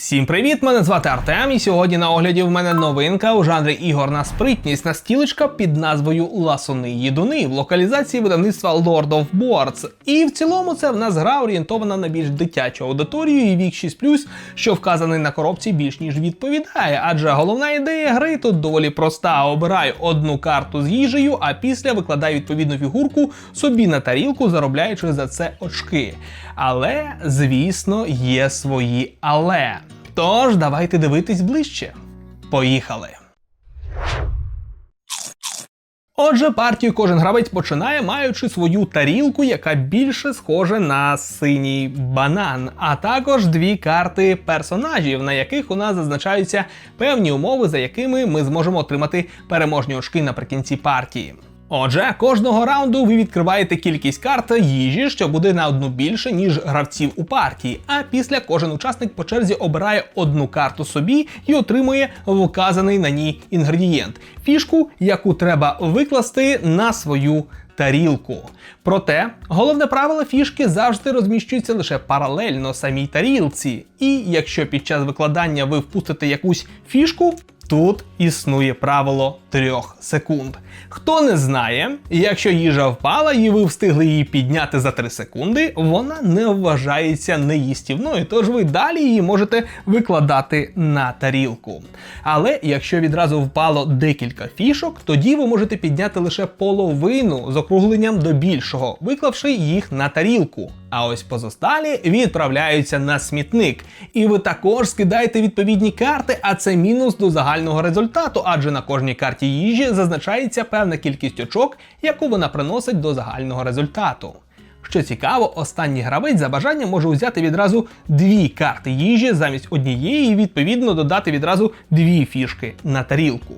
Всім привіт! Мене звати Артем, і сьогодні на огляді в мене новинка у жанрі ігор на спритність настілочка під назвою Ласуни Їдуни в локалізації видавництва Lord of Boards. І в цілому це в нас гра орієнтована на більш дитячу аудиторію і вік 6+, що вказаний на коробці більш ніж відповідає. Адже головна ідея гри тут доволі проста: обирай одну карту з їжею, а після викладай відповідну фігурку собі на тарілку, заробляючи за це очки. Але, звісно, є свої але. Тож, давайте дивитись ближче. Поїхали. Отже, партію кожен гравець починає, маючи свою тарілку, яка більше схожа на синій банан, а також дві карти персонажів, на яких у нас зазначаються певні умови, за якими ми зможемо отримати переможні очки наприкінці партії. Отже, кожного раунду ви відкриваєте кількість карт їжі, що буде на одну більше, ніж гравців у партії. А після кожен учасник по черзі обирає одну карту собі і отримує вказаний на ній інгредієнт фішку, яку треба викласти на свою тарілку. Проте головне правило фішки завжди розміщується лише паралельно самій тарілці. І якщо під час викладання ви впустите якусь фішку, Тут існує правило трьох секунд. Хто не знає, якщо їжа впала і ви встигли її підняти за 3 секунди, вона не вважається неїстівною, тож ви далі її можете викладати на тарілку. Але якщо відразу впало декілька фішок, тоді ви можете підняти лише половину з округленням до більшого, виклавши їх на тарілку. А ось позосталі відправляються на смітник. І ви також скидаєте відповідні карти, а це мінус до загального результату, адже на кожній карті їжі зазначається певна кількість очок, яку вона приносить до загального результату. Що цікаво, останній гравець за бажанням може взяти відразу дві карти їжі замість однієї і відповідно додати відразу дві фішки на тарілку.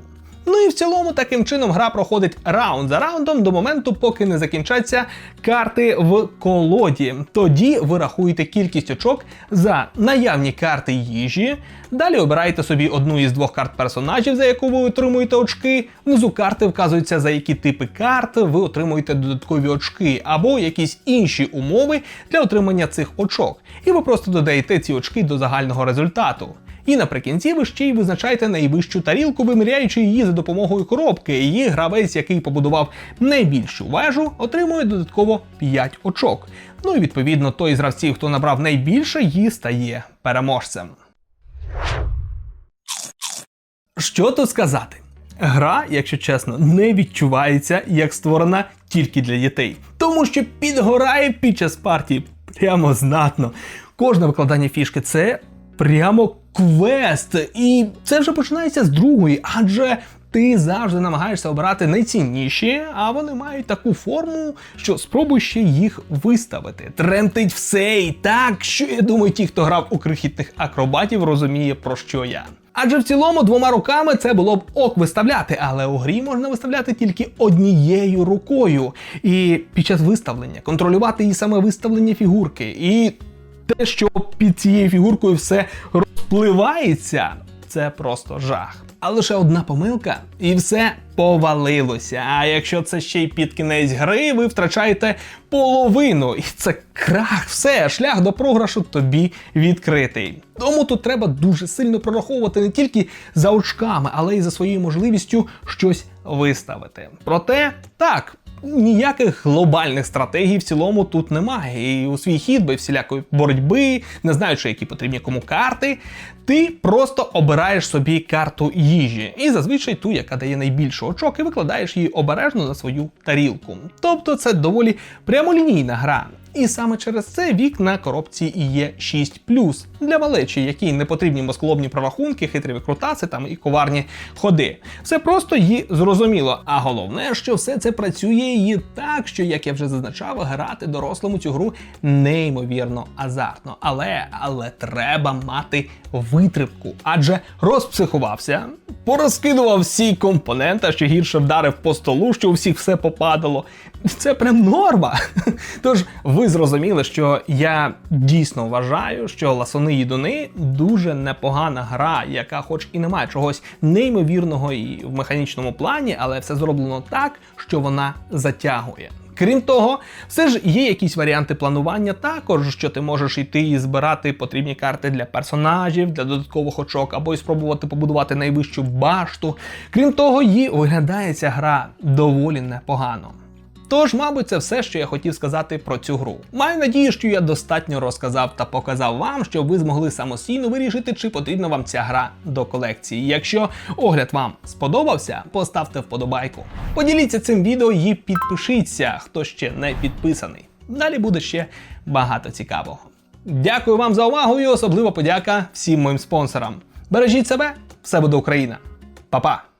Ну і в цілому таким чином гра проходить раунд за раундом до моменту, поки не закінчаться карти в колоді. Тоді ви рахуєте кількість очок за наявні карти їжі. Далі обираєте собі одну із двох карт персонажів, за яку ви отримуєте очки. Внизу карти вказуються, за які типи карт ви отримуєте додаткові очки, або якісь інші умови для отримання цих очок. І ви просто додаєте ці очки до загального результату. І наприкінці ви ще й визначаєте найвищу тарілку, виміряючи її за допомогою коробки. Її гравець, який побудував найбільшу вежу, отримує додатково 5 очок. Ну і відповідно той з гравців, хто набрав найбільше, її стає переможцем. Що тут сказати? Гра, якщо чесно, не відчувається як створена тільки для дітей, тому що підгорає під час партії прямо знатно. Кожне викладання фішки це прямо квест. І це вже починається з другої, адже ти завжди намагаєшся обирати найцінніші, а вони мають таку форму, що спробуй ще їх виставити. Тремтить все і так, що я думаю, ті, хто грав у крихітних акробатів, розуміє про що я. Адже в цілому двома руками це було б ок виставляти, але у грі можна виставляти тільки однією рукою. І під час виставлення контролювати і саме виставлення фігурки. І те, що під цією фігуркою все розпливається, це просто жах. А лише одна помилка, і все повалилося. А якщо це ще й під кінець гри, ви втрачаєте половину. І це крах, все, шлях до програшу тобі відкритий. Тому тут треба дуже сильно прораховувати не тільки за очками, але й за своєю можливістю щось виставити. Проте так, ніяких глобальних стратегій в цілому тут немає. І у свій хід би всілякої боротьби, не знаючи, які потрібні кому карти, ти просто обираєш собі карту їжі. І зазвичай ту, яка дає найбільше очок, і викладаєш її обережно на свою тарілку. Тобто це доволі прямолінійна гра. І саме через це вік на коробці і є 6 для малечі, якій не потрібні москолобні прорахунки, хитрі викрутаси там і коварні ходи. Все просто і зрозуміло. А головне, що все це працює і так, що, як я вже зазначав, грати дорослому цю гру неймовірно азартно. Але але треба мати витримку, адже розпсихувався, порозкидував всі компоненти, що гірше вдарив по столу, що у всіх все попадало. Це прям норма. Тож ви зрозуміли, що я дійсно вважаю, що ласони їдуни дуже непогана гра, яка, хоч і не має чогось неймовірного і в механічному плані, але все зроблено так, що вона затягує. Крім того, все ж є якісь варіанти планування також, що ти можеш йти і збирати потрібні карти для персонажів, для додаткових очок, або й спробувати побудувати найвищу башту. Крім того, її виглядає ця гра доволі непогано. Тож, мабуть, це все, що я хотів сказати про цю гру. Маю надію, що я достатньо розказав та показав вам, щоб ви змогли самостійно вирішити, чи потрібна вам ця гра до колекції. Якщо огляд вам сподобався, поставте вподобайку. Поділіться цим відео і підпишіться, хто ще не підписаний. Далі буде ще багато цікавого. Дякую вам за увагу і особлива подяка всім моїм спонсорам. Бережіть себе, все буде Україна. Па-па!